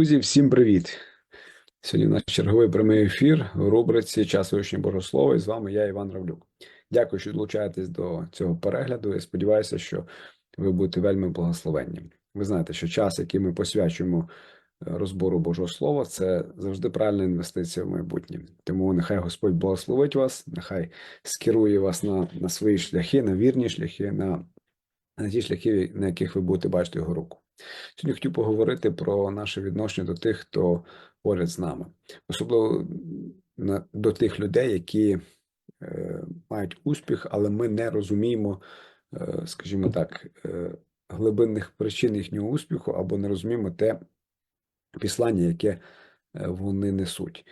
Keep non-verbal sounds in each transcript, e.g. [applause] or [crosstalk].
Друзі, всім привіт! Сьогодні наш черговий прямий ефір у рубриці Час вишнього Богослова. І з вами я, Іван Равлюк. Дякую, що долучаєтесь до цього перегляду. Я сподіваюся, що ви будете вельми благословенні. Ви знаєте, що час, який ми посвячуємо е, розбору Божого Слова, це завжди правильна інвестиція в майбутнє. Тому нехай Господь благословить вас, нехай скерує вас на, на свої шляхи, на вірні шляхи, на, на ті шляхи, на яких ви будете бачити його руку. Сьогодні хотів поговорити про наше відношення до тих, хто поряд з нами, особливо до тих людей, які е, мають успіх, але ми не розуміємо, е, скажімо так, е, глибинних причин їхнього успіху або не розуміємо те післання, яке вони несуть.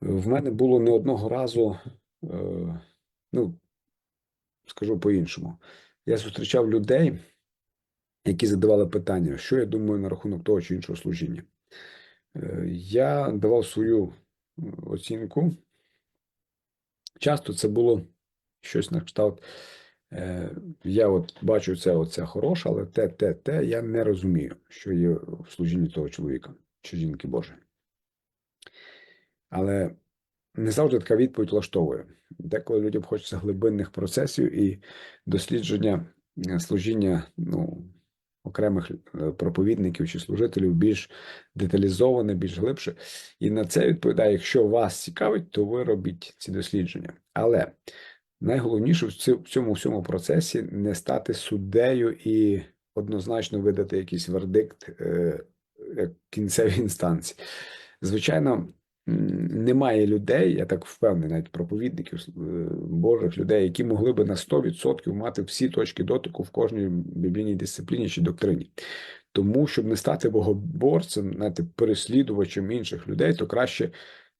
В мене було не одного разу, ну скажу по-іншому, я зустрічав людей які задавали питання, що я думаю на рахунок того чи іншого служіння. Е, Я давав свою е, оцінку. Часто це було щось на кшталт. е, Я от бачу це, оце хороше, але те, те, те, я не розумію, що є в служінні того чоловіка чи жінки Божої. Але не завжди така відповідь влаштовує. Деколи людям хочеться глибинних процесів і дослідження служіння, ну, окремих е, проповідників чи служителів більш деталізоване, більш глибше. І на це відповідає: якщо вас цікавить, то ви робіть ці дослідження. Але найголовніше в цьому всьому процесі не стати суддею і однозначно видати якийсь вердикт е, як кінцевій [laughs] інстанції. Звичайно. Немає людей, я так впевнений, навіть проповідників е, Божих людей, які могли би на 100% мати всі точки дотику в кожній біблійній дисципліні чи доктрині. Тому, щоб не стати богоборцем, знаєте, переслідувачем інших людей, то краще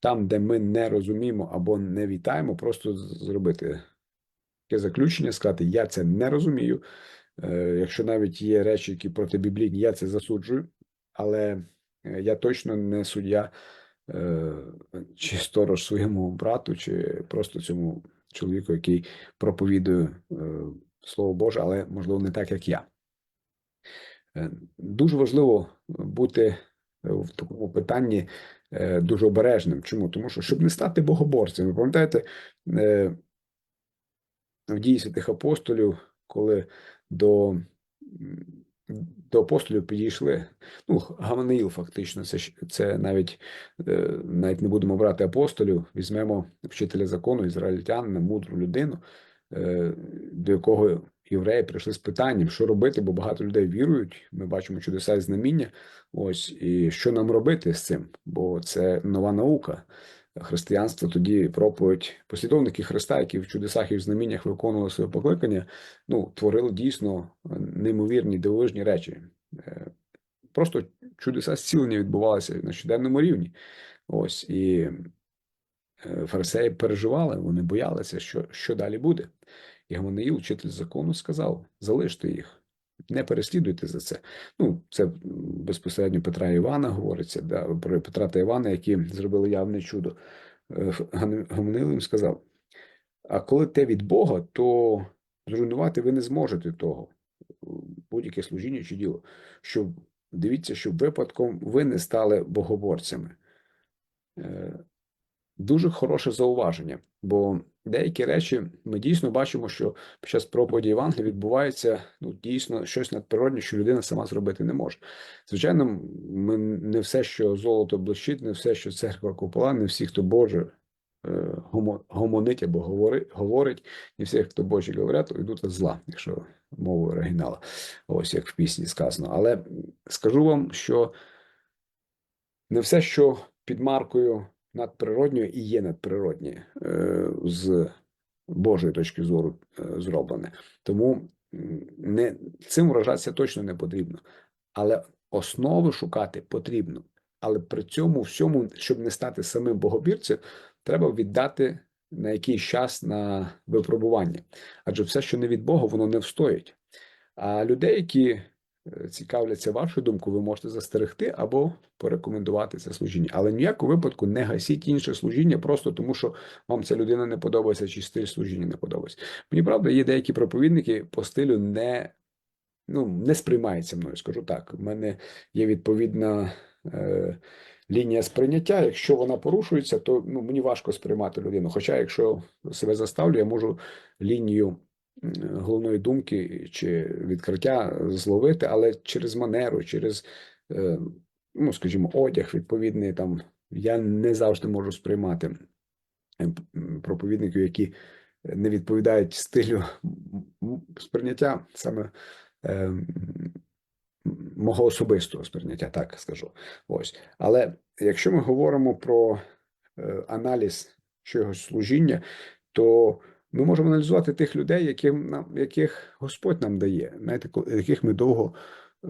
там, де ми не розуміємо або не вітаємо, просто зробити таке заключення, сказати: Я це не розумію. Е, якщо навіть є речі, які протибіблійні, я це засуджую, але е, я точно не суддя. Е, чи сторож своєму брату, чи просто цьому чоловіку, який проповідує е, Слово Боже, але можливо не так, як я. Е, дуже важливо бути в такому питанні дуже обережним. Чому? Тому що, щоб не стати богоборцем, ви пам'ятаєте, в дії святих апостолів, коли до до апостолів підійшли. Ну, Гаманаїл, фактично, це це навіть е, навіть не будемо брати апостолів, візьмемо вчителя закону, ізраїльтянина, мудру людину, е, до якого євреї прийшли з питанням, що робити, бо багато людей вірують. Ми бачимо чудеса і знаміння. Ось і що нам робити з цим? Бо це нова наука християнство тоді проповідь послідовники Христа, які в чудесах і в знаміннях виконували своє покликання, ну, творили дійсно неймовірні дивовижні речі. Е, просто чудеса зцілення відбувалися на щоденному рівні. Ось і е, фарисеї переживали, вони боялися, що що далі буде. І Гаманаїл, учитель закону, сказав: залиште їх. Не переслідуйте за це. Ну, це безпосередньо Петра Івана говориться, да, про Петра та Івана, які зробили явне чудо. Е, Гамнилим сказав: а коли те від Бога, то зруйнувати ви не зможете того, будь-яке служіння чи діло. Щоб дивіться, щоб випадком ви не стали богоборцями. Е, дуже хороше зауваження, бо деякі речі ми дійсно бачимо, що під час проповіді Євангелія відбувається ну, дійсно щось надприродне, що людина сама зробити не може. Звичайно, ми не все, що золото блищить, не все, що церква купола, не всі, хто Боже. Е, гомонить або говорить, говорить, і всі, хто Божі говорять, йдуть від зла, якщо мовою оригінала, ось як в пісні сказано. Але скажу вам, що не все, що під маркою надприродньою і є надприроднє е, з Божої точки зору е, зроблене. Тому не цим вражатися точно не потрібно, але основи шукати потрібно. Але при цьому всьому, щоб не стати самим богобірцем, треба віддати на якийсь час на випробування. Адже все, що не від Бога, воно не встоїть. А людей, які цікавляться вашу думку, ви можете застерегти або порекомендувати це служіння. Але ніякому випадку не гасіть інше служіння, просто тому що вам ця людина не подобається, чи стиль служіння не подобається. Мені правда, є деякі проповідники по стилю не ну, не сприймаються мною, скажу так. У мене є відповідна е, лінія сприйняття. Якщо вона порушується, то ну, мені важко сприймати людину. Хоча, якщо себе заставлю, я можу лінію головної думки чи відкриття зловити, але через манеру, через, е, ну, скажімо, одяг відповідний там я не завжди можу сприймати е, проповідників, які не відповідають стилю сприйняття саме е, мого особистого сприйняття, так скажу. Ось. Але якщо ми говоримо про е, аналіз чогось служіння, то ми можемо аналізувати тих людей, яким нам, яких Господь нам дає, знаєте, яких ми довго. е,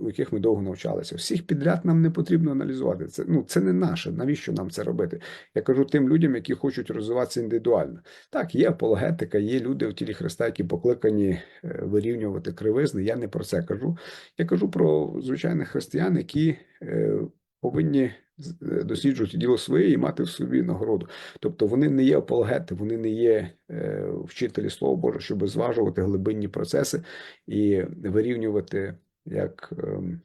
У яких ми довго навчалися. Всіх підряд нам не потрібно аналізувати. Це ну це не наше. Навіщо нам це робити? Я кажу тим людям, які хочуть розвиватися індивідуально. Так, є апологетика, є люди в тілі Христа, які покликані е, вирівнювати кривизни. Я не про це кажу. Я кажу про звичайних християн, які е, повинні е, досліджувати діло своє і мати в собі нагороду. Тобто вони не є апологети, вони не є е, вчителі Слова Божого, щоб зважувати глибинні процеси і вирівнювати як. ем,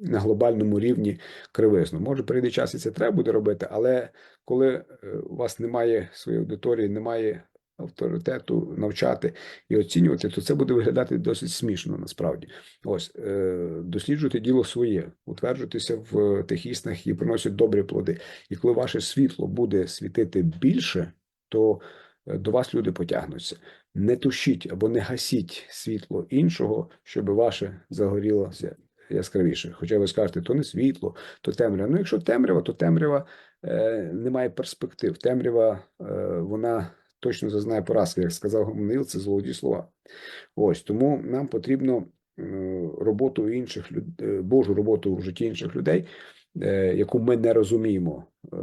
на глобальному рівні кривизну. Може, прийде час і це треба буде робити, але коли е, у вас немає своєї аудиторії, немає авторитету навчати і оцінювати, то це буде виглядати досить смішно насправді. Ось е, досліджуйте діло своє, утверджуйтеся в тих існах і приносять добрі плоди. І коли ваше світло буде світити більше, то е, до вас люди потягнуться. Не тушіть або не гасіть світло іншого, щоб ваше загорілося яскравіше. Хоча ви скажете, то не світло, то темрява. Ну, якщо темрява, то темрява е, не має перспектив. Темрява е, вона точно зазнає поразки, як сказав Гомонил, це золоті слова. Ось тому нам потрібно е, роботу інших людей, Божу роботу в житті інших людей, е, яку ми не розуміємо, е,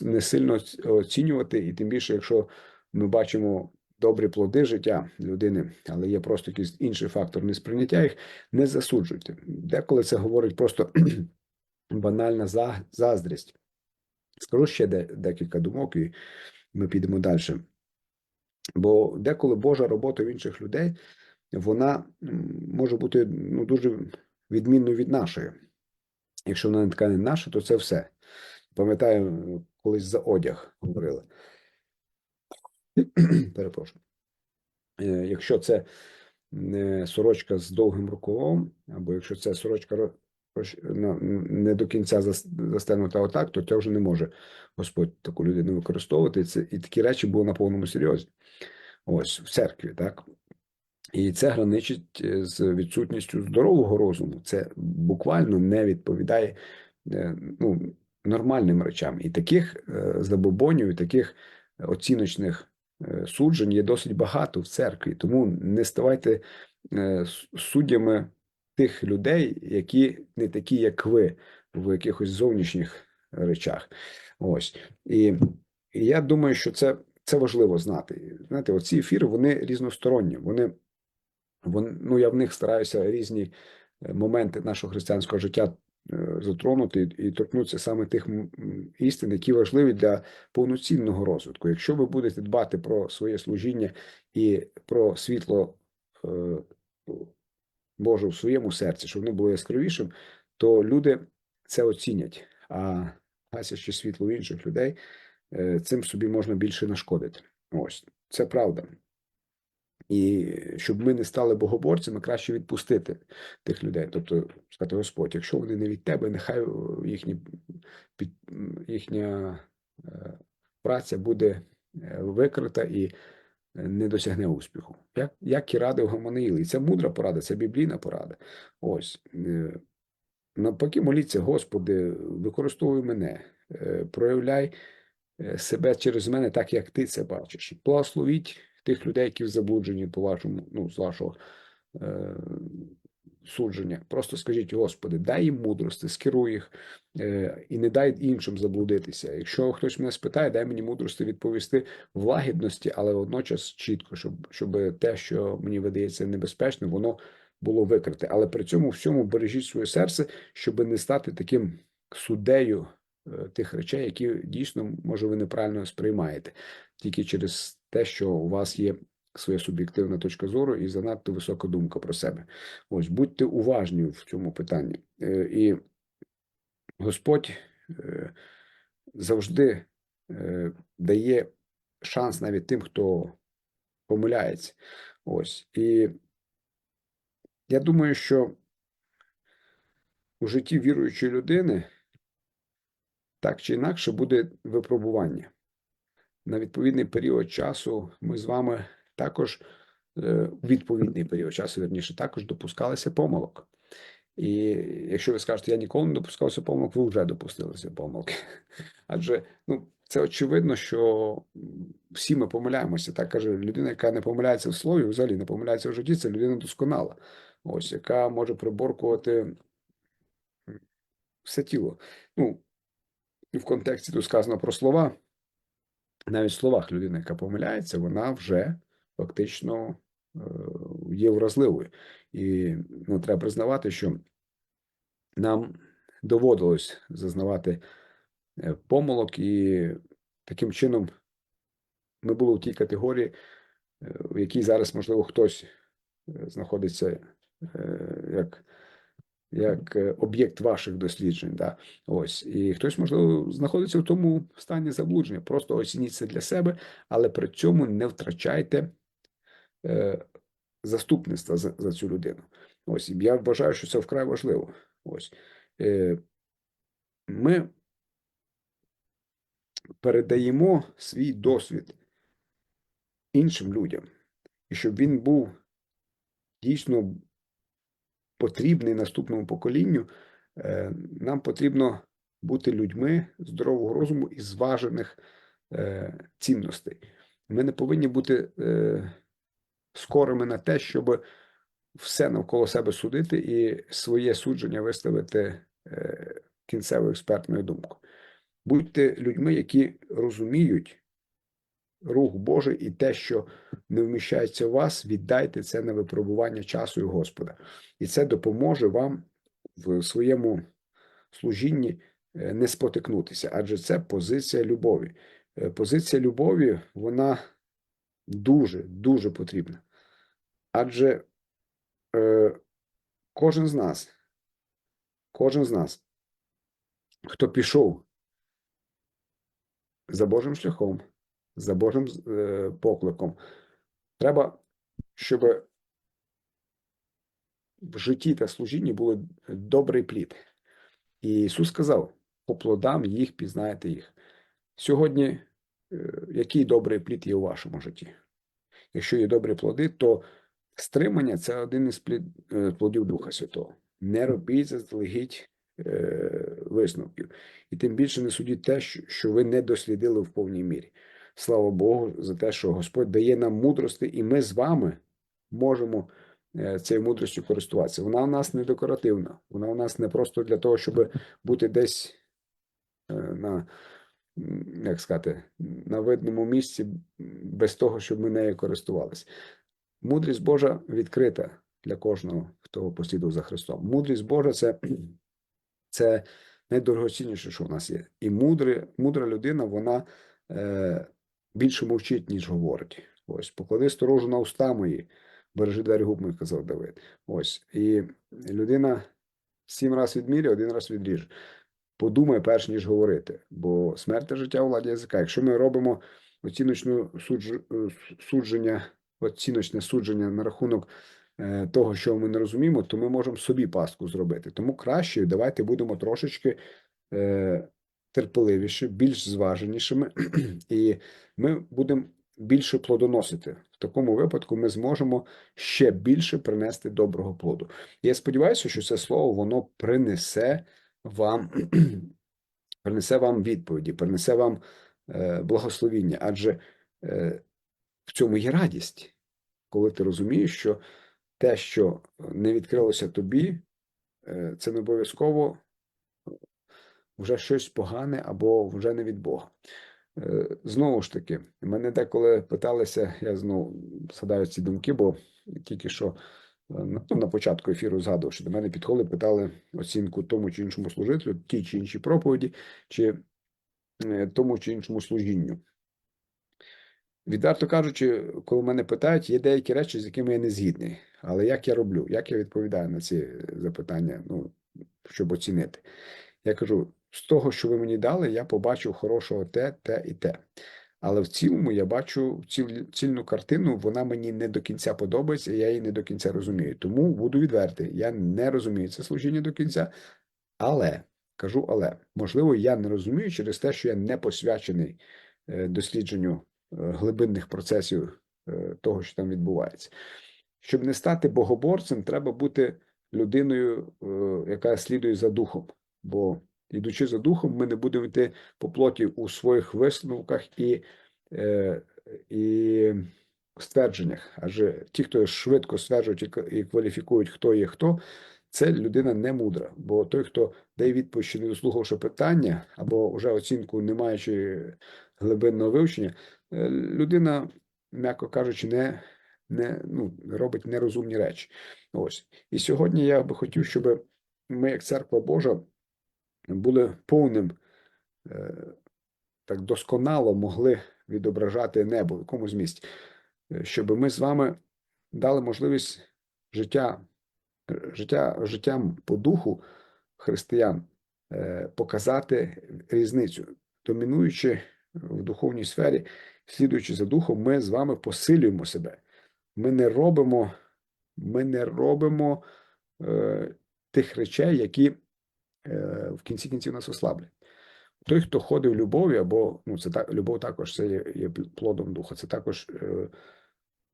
не сильно оцінювати, і тим більше, якщо ми бачимо добрі плоди життя людини, але є просто якийсь інший фактор несприйняття їх, не засуджуйте. Деколи це говорить просто [clears throat] банальна заздрість. Скажу ще декілька думок, і ми підемо далі. Бо деколи Божа робота в інших людей, вона може бути ну, дуже відмінною від нашої. Якщо вона не така не наша, то це все. Пам'ятаю, колись за одяг говорили. [clears throat] Перепрошую. Е, Якщо це сорочка з довгим рукавом, або якщо це сорочка не до кінця зас- застегнута отак, то це вже не може Господь таку людину використовувати. Це, і такі речі були на повному серйозі. Ось в церкві, так? І це граничить е, з відсутністю здорового розуму. Це буквально не відповідає е, ну, нормальним речам. І таких е, забобонів, і таких оціночних суджень є досить багато в церкві. Тому не ставайте суддями тих людей, які не такі, як ви, в якихось зовнішніх речах. Ось. І, і я думаю, що це, це важливо знати. Знаєте, оці ефіри вони різносторонні. Вони, вони ну, я в них стараюся різні е, моменти нашого християнського життя е, затронути і, торкнутися саме тих істин, які важливі для повноцінного розвитку. Якщо ви будете дбати про своє служіння і про світло е, Боже в своєму серці, щоб воно було яскравішим, то люди це оцінять. А гасячи світло інших людей, е, цим собі можна більше нашкодити. Ось це правда. І щоб ми не стали богоборцями, краще відпустити тих людей. Тобто сказати, Господь, якщо вони не від тебе, нехай їхні, під, їхня е, праця буде е, викрита і е, не досягне успіху. Як, як і радив Гаманаїл. І це мудра порада, це біблійна порада. Ось. е, Навпаки, моліться, Господи, використовуй мене, е, проявляй е, себе через мене так, як ти це бачиш. Благословіть тих людей, які в заблудженні по вашому, ну, з вашого судження. Просто скажіть, Господи, дай їм мудрости, скеруй їх е, і не дай іншим заблудитися. Якщо хтось мене спитає, дай мені мудрости відповісти в лагідності, але водночас чітко, щоб, щоб те, що мені видається небезпечним, воно було викрите. Але при цьому всьому бережіть своє серце, щоб не стати таким суддею е, тих речей, які дійсно, може, ви неправильно сприймаєте, тільки через те, що у вас є своя суб'єктивна точка зору і занадто висока думка про себе. Ось будьте уважні в цьому питанні. Е, І Господь е, завжди е, дає шанс навіть тим, хто помиляється. Ось. І я думаю, що у житті віруючої людини так чи інакше буде випробування. На відповідний період часу ми з вами також е, у відповідний період часу, верніше, також допускалися помилок. І якщо ви скажете, я ніколи не допускався помилок, ви вже допустилися помилки. [laughs] Адже ну, це очевидно, що всі ми помиляємося. Так каже людина, яка не помиляється в слові, взагалі не помиляється в житті, це людина досконала, ось яка може приборкувати все тіло. Ну, в контексті тут сказано про слова. Навіть в словах людина, яка помиляється, вона вже фактично е, є вразливою. І ну, треба признавати, що нам доводилось зазнавати е, помилок, і таким чином ми були в тій категорії, е, в якій зараз, можливо, хтось знаходиться як, як об'єкт ваших досліджень. Да? Ось. І хтось, можливо, знаходиться в тому стані заблудження. Просто оцініть це для себе, але при цьому не втрачайте заступництва за, за цю людину. Ось і я вважаю, що це вкрай важливо. Ось е, ми передаємо свій досвід іншим людям, і щоб він був дійсно потрібний наступному поколінню, е, нам потрібно бути людьми здорового розуму і зважених е, цінностей. Ми не повинні бути е, скорими на те, щоб все навколо себе судити і своє судження виставити е, кінцевою експертною думкою. Будьте людьми, які розуміють рух Божий і те, що не вміщається в вас, віддайте це на випробування часу і Господа. І це допоможе вам в своєму служінні е, не спотикнутися, адже це позиція любові. Е, Позиція любові, вона дуже, дуже потрібна. Адже е, кожен з нас, кожен з нас, хто пішов за Божим шляхом, за Божим е, покликом, треба, щоб в житті та служінні був добрий плід. І Ісус сказав: по плодам їх пізнаєте їх. Сьогодні, е, який добрий плід є у вашому житті? Якщо є добрі плоди, то стримання це один із е, плодів Духа Святого. Не робіть заздалегідь е, висновків. І тим більше не судіть те, що- ви не дослідили в повній мірі. Слава Богу, за те, що Господь дає нам мудрості, і ми з вами можемо е, цією мудростю користуватися. Вона у нас не декоративна, вона у нас не просто для того, щоб бути десь на, як сказати, на видному місці, без того, щоб ми нею користувалися. Мудрість Божа відкрита для кожного, хто послідував за Христом. Мудрість Божа це, [clears throat] це найдорогоцінніше, що в нас є. І мудре, мудра людина, вона е, більше мовчить, ніж говорить. Ось, поклади сторожу на уста мої, бережи двері губ моїх, казав Давид. Ось. І людина сім раз відміряє, один раз відріже. Подумай, перш ніж говорити, бо смерть та життя у владі язика. Якщо ми робимо оціночну судж... е, судження, оціночне судження на рахунок е, того, що ми не розуміємо, то ми можемо собі пастку зробити. Тому краще давайте будемо трошечки е, терпеливіше, більш зваженішими, [clears throat] і ми будемо більше плодоносити. В такому випадку ми зможемо ще більше принести доброго плоду. Я сподіваюся, що це слово воно принесе вам, [clears throat] принесе вам відповіді, принесе вам е, благословіння, адже е, в цьому є радість, коли ти розумієш, що те, що не відкрилося тобі, е, це не обов'язково вже щось погане або вже не від Бога. Знову ж таки, мене деколи питалися, я знову згадаю ці думки, бо тільки що на- початку ефіру згадував, що до мене підходили, питали оцінку тому чи іншому служителю, тій чи іншій проповіді, чи е, тому чи іншому служінню. Відверто кажучи, коли мене питають, є деякі речі, з якими я не згідний. Але як я роблю, як я відповідаю на ці запитання, ну, щоб оцінити? Я кажу: з того, що ви мені дали, я побачив хорошого те, те і те. Але в цілому я бачу ціл, цільну картину, вона мені не до кінця подобається, я її не до кінця розумію. Тому буду відвертий, я не розумію це служіння до кінця, але кажу, але можливо, я не розумію через те, що я не посвячений е, дослідженню е, глибинних процесів е, того, що там відбувається. Щоб не стати богоборцем, треба бути людиною, яка слідує за духом. Бо ідучи за духом, ми не будемо йти по плоті у своїх висновках і, е, і ствердженнях. Адже ті, хто швидко стверджують і кваліфікують, хто є хто, це людина не мудра. Бо той, хто дає відповідь, ще не дослухавши питання, або вже оцінку, не маючи глибинного вивчення, е, людина, м'яко кажучи, не, не ну, робить нерозумні речі. Ось. І сьогодні я би хотів, щоб ми, як церква Божа, були повним, е, так досконало могли відображати небо в якомусь місці, Е, щоб ми з вами дали можливість життя, е, життя, життям по духу християн показати різницю, домінуючи в духовній сфері, слідуючи за духом, ми з вами посилюємо себе. Ми не робимо, ми не робимо е, тих речей, які в кінці кінців нас ослаблять. Той, хто ходить в любові, або ну, це так, любов також це є, є плодом духа. Це також е,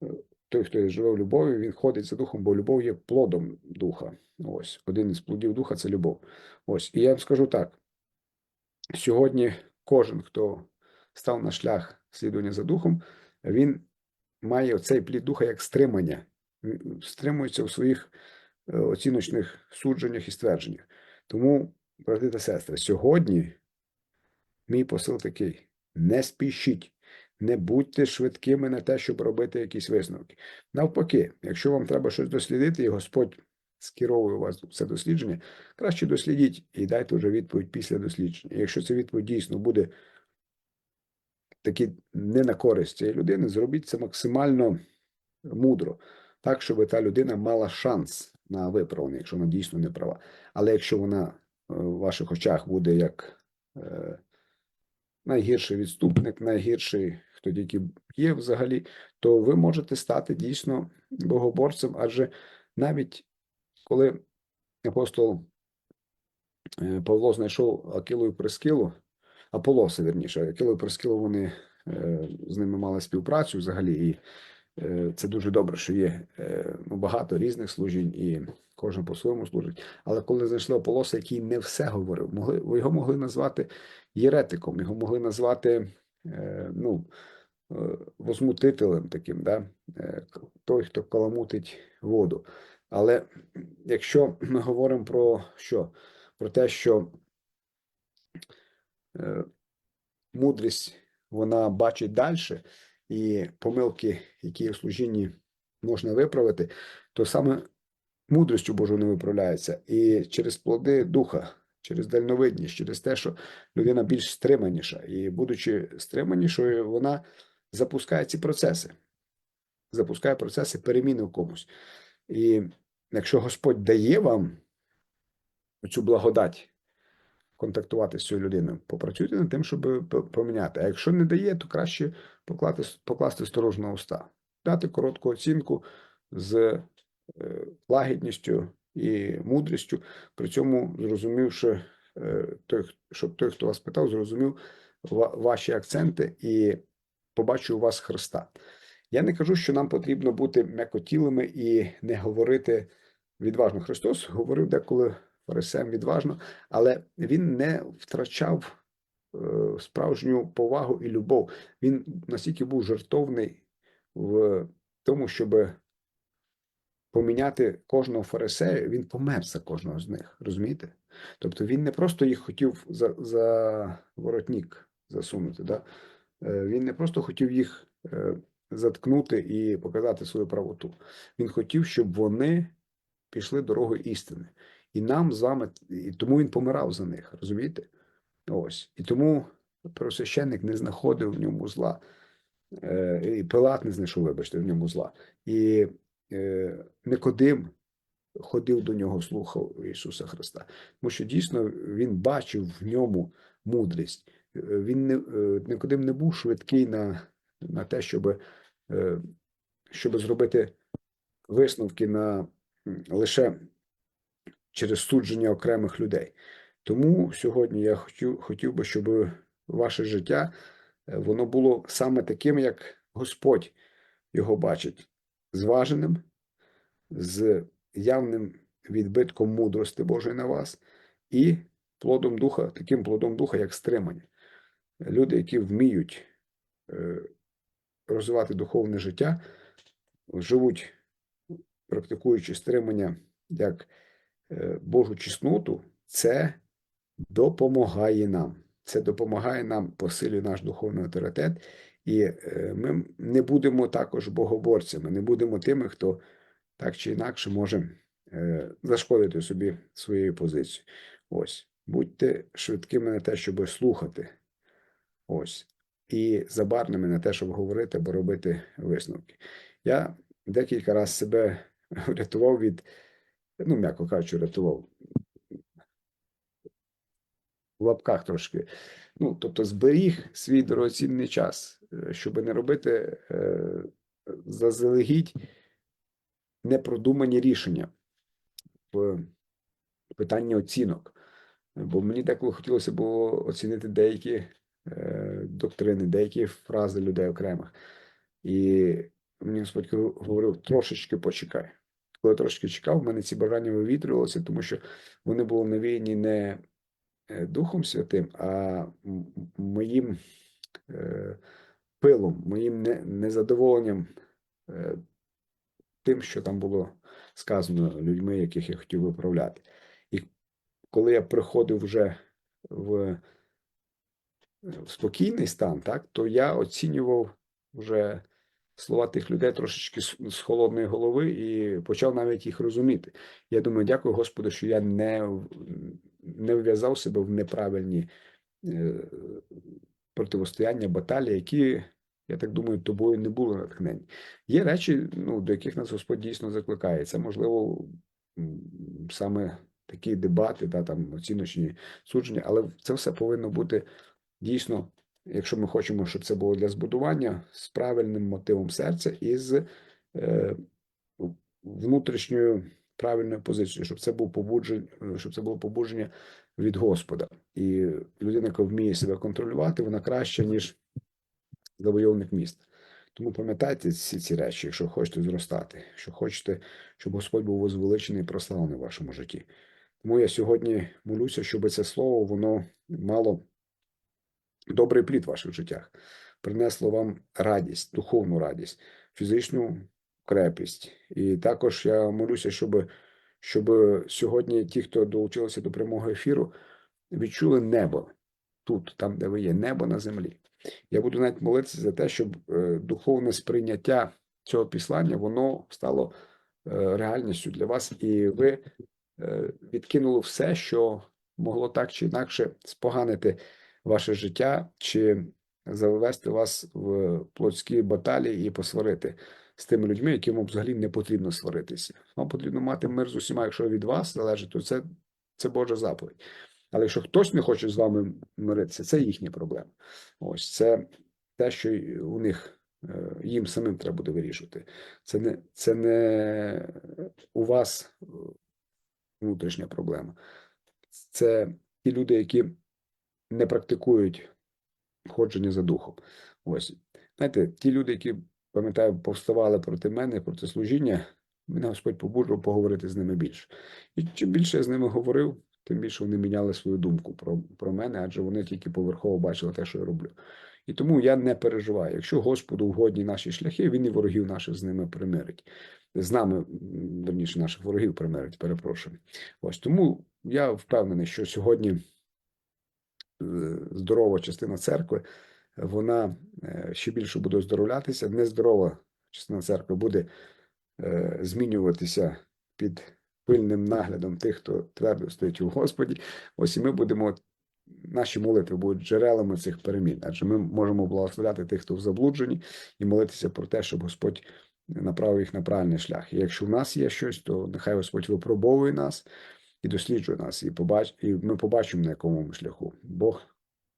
е, той, хто живе в любові, він ходить за духом, бо любов є плодом духа. Ось один із плодів духа це любов. Ось, і я вам скажу так: сьогодні кожен, хто став на шлях слідування за духом, він має оцей плід духа як стримання, стримується у своїх е, оціночних судженнях і ствердженнях. Тому, брати та сестри, сьогодні мій посил такий: не спішіть, не будьте швидкими на те, щоб робити якісь висновки. Навпаки, якщо вам треба щось дослідити, і Господь скеровує вас в це дослідження, краще дослідіть і дайте вже відповідь після дослідження. Якщо ця відповідь дійсно буде таки не на користь цієї людини, зробіть це максимально мудро, так, щоб та людина мала шанс на виправлення, якщо вона дійсно не права. Але якщо вона е, в ваших очах буде як е, найгірший відступник, найгірший, хто тільки є взагалі, то ви можете стати дійсно богоборцем, адже навіть коли апостол е, Павло знайшов Акилу і Прескилу, Аполоса, вірніше, Акилу і Прескилу вони з ними мали співпрацю взагалі, і це дуже добре, що є е, ну, багато різних служінь, і кожен по-своєму служить. Але коли знайшли Аполоса, який не все говорив, могли, його могли назвати єретиком, його могли назвати е, ну, е, возмутителем таким, да? е, той, хто каламутить воду. Але якщо ми говоримо про що? Про те, що е, мудрість вона бачить далі, і помилки, які в служінні можна виправити, то саме мудрістю Божою не виправляється. І через плоди духа, через дальновидність, через те, що людина більш стриманіша. І, будучи стриманішою, вона запускає ці процеси, запускає процеси переміни в комусь. І якщо Господь дає вам цю благодать контактувати з цією людиною, попрацюйте над тим, щоб поміняти. А якщо не дає, то краще поклати, покласти сторож на уста, дати коротку оцінку з е, лагідністю і мудрістю, при цьому зрозумівши, е, той, щоб той, хто вас питав, зрозумів ва- ваші акценти і побачив у вас Христа. Я не кажу, що нам потрібно бути м'якотілими і не говорити відважно. Христос говорив деколи фарисеям відважно, але він не втрачав е, справжню повагу і любов. Він настільки був жертовний в тому, щоб поміняти кожного фарисея, він помер за кожного з них. Розумієте? Тобто він не просто їх хотів за, за воротник засунути. Да? Е, Він не просто хотів їх е, заткнути і показати свою правоту. Він хотів, щоб вони пішли дорогою істини. І нам з вами, і тому він помирав за них, розумієте? Ось. І тому первосвященник не знаходив в ньому зла. Е, І Пилат не знайшов, вибачте, в ньому зла. І е, Никодим ходив до нього, слухав Ісуса Христа. Тому що дійсно він бачив в ньому мудрість. Е, Він не, нікуди не був швидкий на, на те, щоб, щоб зробити висновки на лише через судження окремих людей. Тому сьогодні я хотів, хотів би, щоб ваше життя е, воно було саме таким, як Господь його бачить, зваженим, з явним відбитком мудрости Божої на вас, і плодом духа, таким плодом духа, як стримання. Люди, які вміють е, розвивати духовне життя, живуть, практикуючи стримання як Божу чесноту, це допомагає нам. Це допомагає нам, посилює наш духовний авторитет, і е, ми не будемо також богоборцями, не будемо тими, хто так чи інакше може е, зашкодити собі своєю позицією. Ось, будьте швидкими на те, щоб слухати. Ось. І забарними на те, щоб говорити або робити висновки. Я декілька разів себе [laughs] врятував від, ну, м'яко кажучи, рятував. В лапках трошки. Ну, тобто зберіг свій дорогоцінний час, е, щоб не робити е, заздалегідь непродумані рішення в питанні оцінок. Бо мені деколи хотілося було оцінити деякі е, доктрини, деякі фрази людей окремих. І мені Господь говорив, трошечки почекай. Коли я трошки чекав, в мене ці бажання вивітрювалися, тому що вони були навіяні не е, Духом Святим, а моїм е, пилом, моїм не- незадоволенням е, тим, що там було сказано людьми, яких я хотів виправляти. І коли я приходив вже в, в спокійний стан, так, то я оцінював вже слова тих людей трошечки з, холодної голови і почав навіть їх розуміти. Я думаю, дякую Господу, що я не, не вв'язав себе в неправильні е, противостояння, баталії, які, я так думаю, тобою не були натхнені. Є речі, ну, до яких нас Господь дійсно закликає. Це, можливо, саме такі дебати, та, там, оціночні судження, але це все повинно бути дійсно, якщо ми хочемо, щоб це було для збудування, з правильним мотивом серця і з е, внутрішньою правильною позицією, щоб це був побудження, щоб це було побудження від Господа. І людина, яка вміє себе контролювати, вона краща, ніж завойовник міста. Тому пам'ятайте всі ці речі, якщо хочете зростати, якщо хочете, щоб Господь був возвеличений і прославлений в вашому житті. Тому я сьогодні молюся, щоб це слово воно мало добрий плід в ваших життях, принесло вам радість, духовну радість, фізичну крепість. І також я молюся, щоб, щоб сьогодні ті, хто долучилися до прямого ефіру, відчули небо тут, там, де ви є, небо на землі. Я буду навіть молитися за те, щоб е, духовне сприйняття цього післання воно стало е, реальністю для вас, і ви е, відкинули все, що могло так чи інакше споганити ваше життя, чи завести вас в плотські баталії і посварити з тими людьми, яким взагалі не потрібно сваритися. Вам потрібно мати мир з усіма, якщо від вас залежить, то це, це Божа заповідь. Але якщо хтось не хоче з вами миритися, це їхня проблема. Ось це те, що у них е, їм самим треба буде вирішувати. Це не, це не у вас внутрішня проблема. Це ті люди, які не практикують ходження за духом. Ось. Знаєте, ті люди, які, пам'ятаю, повставали проти мене, проти служіння, мене Господь побуджував поговорити з ними більше. І чим більше я з ними говорив, тим більше вони міняли свою думку про, про мене, адже вони тільки поверхово бачили те, що я роблю. І тому я не переживаю. Якщо Господу угодні наші шляхи, він і ворогів наших з ними примирить. З нами, верніше, наших ворогів примирить, перепрошую. Ось тому я впевнений, що сьогодні здорова частина церкви, вона е, ще більше буде оздоровлятися. Нездорова частина церкви буде е, змінюватися під пильним наглядом тих, хто твердо стоїть у Господі. Ось і ми будемо, наші молитви будуть джерелами цих перемін, адже ми можемо благословляти тих, хто в заблудженні, і молитися про те, щоб Господь направив їх на правильний шлях. І якщо в нас є щось, то нехай Господь випробовує нас і досліджує нас, і побач, і ми побачимо, на якому ми шляху. Бог,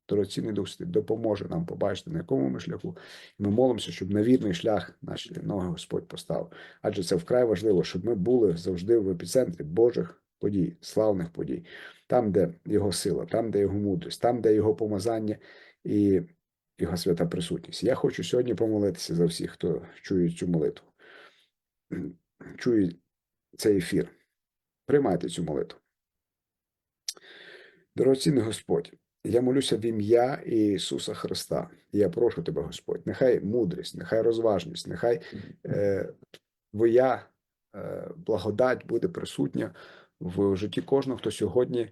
дорогоцінний Дух Святий, допоможе нам побачити, на якому ми шляху. І ми молимося, щоб на вірний шлях наші ноги Господь поставив. Адже це вкрай важливо, щоб ми були завжди в епіцентрі Божих подій, славних подій, там, де його сила, там, де його мудрість, там, де його помазання і його свята присутність. Я хочу сьогодні помолитися за всіх, хто чує цю молитву, чує цей ефір. Приймайте цю молитву. Дорогоцінний Господь, я молюся в ім'я Ісуса Христа. Я прошу тебе, Господь, нехай мудрість, нехай розважність, нехай е, твоя е, благодать буде присутня в житті кожного, хто сьогодні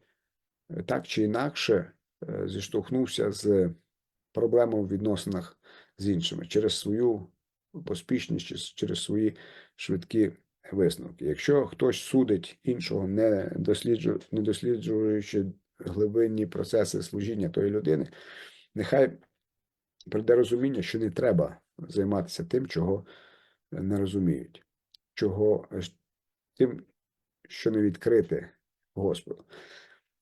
е, так чи інакше е, зіштовхнувся з проблемою в відносинах з іншими через свою поспішність, через свої швидкі висновки. Якщо хтось судить іншого, не досліджує, не досліджуючи глибинні процеси служіння тої людини, нехай прийде розуміння, що не треба займатися тим, чого не розуміють, чого е, тим, що не відкрите Господу.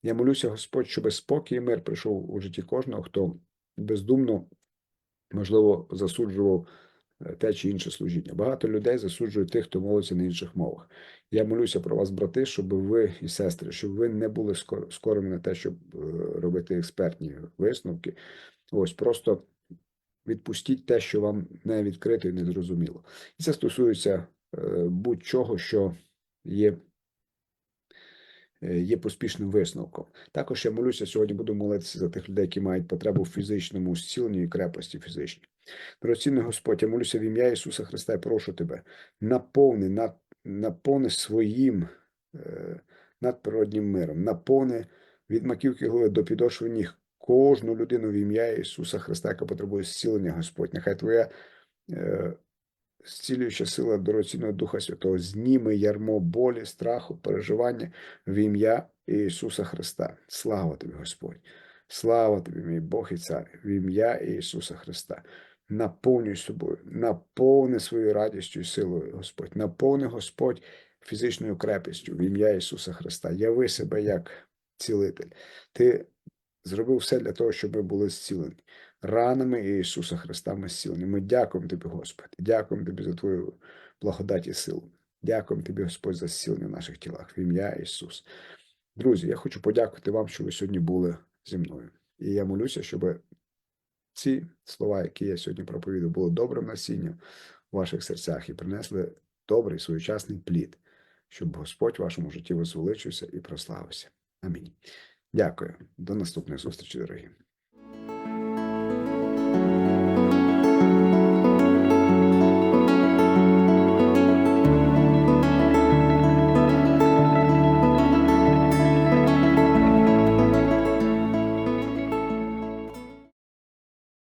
Я молюся, Господь, щоб спокій і мир прийшов у житті кожного, хто бездумно, можливо, засуджував те чи інше служіння. Багато людей засуджують тих, хто молиться на інших мовах. Я молюся про вас, брати, щоб ви і сестри, щоб ви не були скорими на те, щоб е, робити експертні висновки. Ось просто відпустіть те, що вам не відкрито і не зрозуміло. І це стосується е, будь-чого, що є е, є поспішним висновком. Також я молюся сьогодні, буду молитися за тих людей, які мають потребу в фізичному зціленні і крепості фізичній. Дорогоцінний Господь, я молюся в ім'я Ісуса Христа і прошу тебе, наповни, на- наповни своїм е, надприроднім миром, наповни від маківки голови до підошви ніг кожну людину в ім'я Ісуса Христа, яка потребує зцілення, Господь. Нехай Твоя е, зцілююча сила дорогоцінного Духа Святого зніме ярмо болі, страху, переживання в ім'я Ісуса Христа. Слава тобі, Господь! Слава тобі, мій Бог і Цар, в ім'я Ісуса Христа. Наповнюй собою, наповни своєю радістю і силою, Господь. Наповни Господь фізичною крепістю в ім'я Ісуса Христа. Яви себе як цілитель. Ти зробив все для того, щоб ми були зцілені. Ранами Ісуса Христа ми. Ми дякуємо Тобі, Господи. Дякуємо Тобі за Твою благодать і силу. Дякуємо Тобі, Господь, за зцілення в наших тілах. В ім'я Ісус. Друзі, я хочу подякувати вам, що ви сьогодні були зі мною. І я молюся, щоб ці слова, які я сьогодні проповідав, були добрим насінням у ваших серцях і принесли добрий своєчасний плід, щоб Господь в вашому житті возвеличився і прославився. Амінь. Дякую. До наступної зустрічі, дорогі. thank you